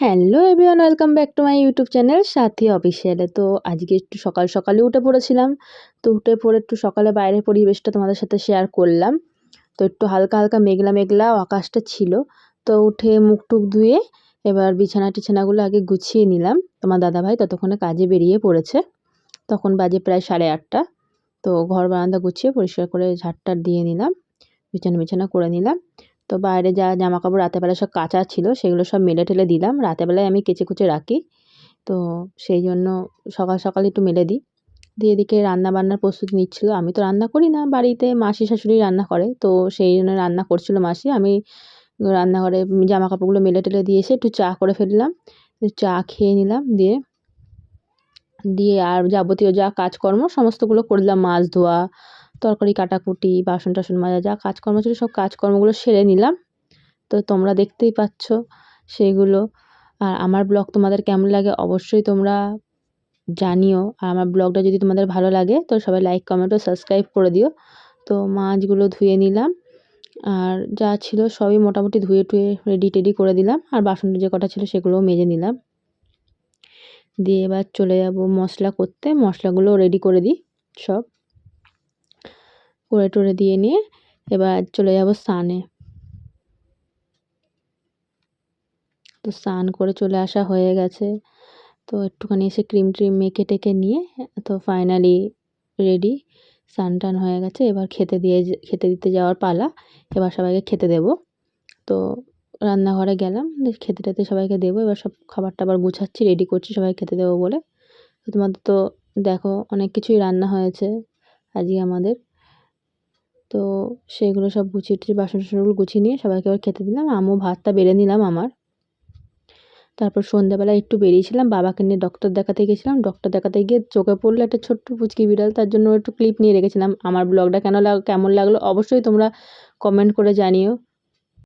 Hello everyone welcome back to my YouTube channel Sathi অফিসিয়ালে তো আজকে একটু সকাল সকালে উঠে পড়েছিলাম। তো উঠে পড়ে একটু সকালে বাইরের পরিবেশটা তোমাদের সাথে শেয়ার করলাম। তো একটু হালকা হালকা মেঘলা মেঘলা আকাশটা ছিল। তো উঠে মুখ টুক ধুয়ে এবার বিছানা টিছানাগুলো আগে গুছিয়ে নিলাম। তোমার দাদাভাই ততক্ষণে কাজে বেরিয়ে পড়েছে। তখন বাজে প্রায় সাড়ে আটটা। তো ঘর বারান্দা গুছিয়ে পরিষ্কার করে ঝাড়টার দিয়ে নিলাম। বিছানা বিছানা করে নিলাম। তো বাইরে যা জামা কাপড় রাতেরবেলা সব কাঁচা ছিল, সেগুলো সব মেলে টেলে দিলাম। রাতেরবেলায় আমি কেচে কুচে রাখি। তো সেই জন্য সকাল সকাল একটু মেলে দিই। দিয়ে এদিকে রান্না বান্নার প্রস্তুতি নিচ্ছিলো। আমি তো রান্না করি না, বাড়িতে মাসি শাশুড়ি রান্না করে। তো সেই জন্য রান্না করছিল মাসি। আমি রান্নাঘরে জামা কাপড়গুলো মেলে টেলে দিয়ে এসে একটু চা করে ফেললাম। চা খেয়ে নিলাম দিয়ে দিয়ে আর যাবতীয় যা কাজকর্ম সমস্তগুলো করলাম। মাছ ধোয়া তরকারি, কাটাকুটি বাসন টাসন মাজা, যা কাজকর্ম ছিল সব কাজকর্মগুলো সেরে নিলাম। তো তোমরা দেখতেই পাচ্ছ সেইগুলো আর আমার ব্লগ তোমাদের কেমন লাগে অবশ্যই তোমরা জানিও। আর আমার ব্লগটা যদি তোমাদের ভালো লাগে তো সবাই লাইক কমেন্ট ও সাবস্ক্রাইব করে দিও। তো মাছগুলো ধুয়ে নিলাম। আর যা ছিল সবই মোটামুটি ধুয়ে টুয়ে রেডি টেডি করে দিলাম। আর বাসন যে কটা ছিল সেগুলোও মেজে নিলাম। দিয়ে এবার চলে যাব মশলা করতে। মশলাগুলো রেডি করে দিই সব। করে টরে দিয়ে নিয়ে এবার চলে যাব স্নানে। তো স্নান করে চলে আসা হয়ে গেছে। তো একটুখানি এসে ক্রিম ট্রিম মেখে টেকে নিয়ে তো ফাইনালি রেডি স্নান টান হয়ে গেছে। এবার খেতে দিয়ে খেতে দিতে যাওয়ার পালা, এবার সবাইকে খেতে দেব। তো রান্নাঘরে গেলাম খেতে টেতে সবাইকে দেবো। এবার সব খাবার টাবার গুছাচ্ছি রেডি করছি, সবাই খেতে দেবো বলে। তোমাদের তো দেখো অনেক কিছুই রান্না হয়েছে, আজকে আমাদের। তো সেগুলো সব গুছিয়ে টুছিয়ে বাসন টাসনগুলো গুছিয়ে নিয়ে সবাইকে আবার খেতে দিলাম। আমিও ভাতটা বেড়ে নিলাম আমার। তারপর সন্ধ্যাবেলা একটু বেরিয়েছিলাম, বাবাকে নিয়ে ডক্টর দেখাতে গেছিলাম। ডক্টর দেখাতে গিয়ে চোখে পড়ল একটা ছোট্ট পুচকি বিড়াল, তার জন্য একটু ক্লিপ নিয়ে রেখেছিলাম। আমার ব্লগটা কেন লাগ, কেমন লাগল অবশ্যই তোমরা কমেন্ট করে জানিও।